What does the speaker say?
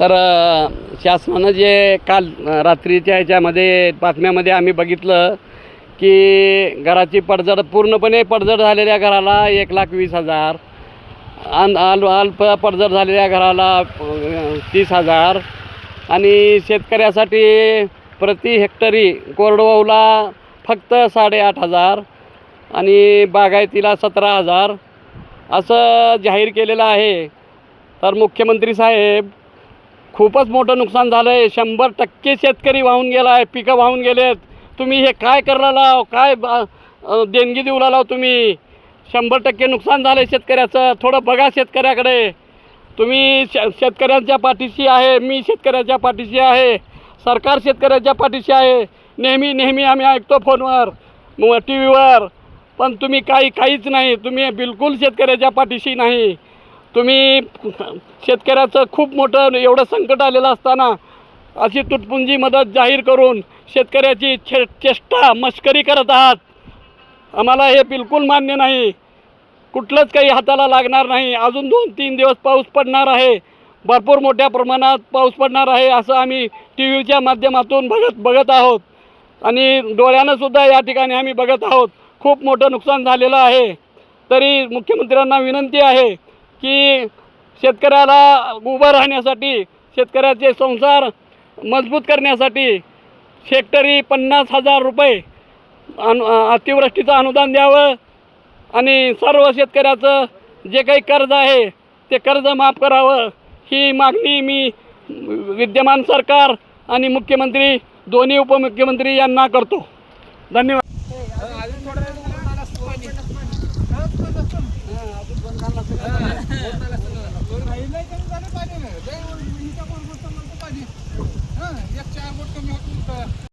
तर शासनानं जे काल रात्रीच्या ह्याच्यामध्ये बातम्यामध्ये आम्ही बघितलं की घराची पडझड पूर्णपणे पडझड झालेल्या घराला एक लाख वीस हजार. अन अल अल्प पडझड झालेल्या घराला तीस हजार. आणि शेतकऱ्यासाठी प्रति हेक्टरी कोरडवाहूला फक्त साडेआठ हजार आणि बागायतीला सतरा हजार. असं जाहीर केलेलं आहे. तर मुख्यमंत्री साहेब खूपच मोठं नुकसान झालं आहे शंभर टक्के शेतकरी वाहून गेला आहे पिकं वाहून गेलेत. तुम्ही हे काय करायला काय देणगी देऊ लाव तुम्ही? शंभर टक्के नुकसान झालं आहे शेतकऱ्याचं. थोडं बघा शेतकऱ्याकडे. तुम्ही श शेतकऱ्यांच्या पाठीशी आहे मी शेतकऱ्याच्या पाठीशी आहे सरकार शेतकऱ्याच्या पाठीशी आहे. नेहमी नेहमी आम्ही ऐकतो फोनवर मग टी व्हीवर पण तुम्ही काही काहीच नाही. तुम्ही बिलकुल शेतकऱ्याच्या पाठीशी नाही. तुम्ही शेतकऱ्याचं खूप मोठं एवढं संकट आलेलं असताना अशी तुटपुंजी मदत जाहीर करून शेतकऱ्याची छे चेष्टा मस्करी करत आहात. आम्हाला हे बिलकुल मान्य नाही. कुठलंच काही हाताला लागणार नाही. अजून दोन तीन दिवस पाऊस पडणार आहे. भरपूर मोठ्या प्रमाणात पाऊस पडणार आहे असं आम्ही टी व्हीच्या माध्यमातून बघत बघत आहोत. आणि डोळ्यानंसुद्धा या ठिकाणी आम्ही बघत आहोत. खूप मोठं नुकसान झालेलं आहे. तरी मुख्यमंत्र्यांना विनंती आहे की शेतकऱ्याला उभं राहण्यासाठी शेतकऱ्याचे संसार मजबूत करण्यासाठी शेक्टरी पन्नास हजार रुपये अनु अतिवृष्टीचं अनुदान द्यावं आणि सर्व शेतकऱ्याचं जे काही कर्ज आहे ते कर्ज माफ करावं. ही मागणी मी विद्यमान सरकार आणि मुख्यमंत्री दोन्ही उपमुख्यमंत्री यांना करतो. धन्यवाद. पाणी एक चार बोट कमी होत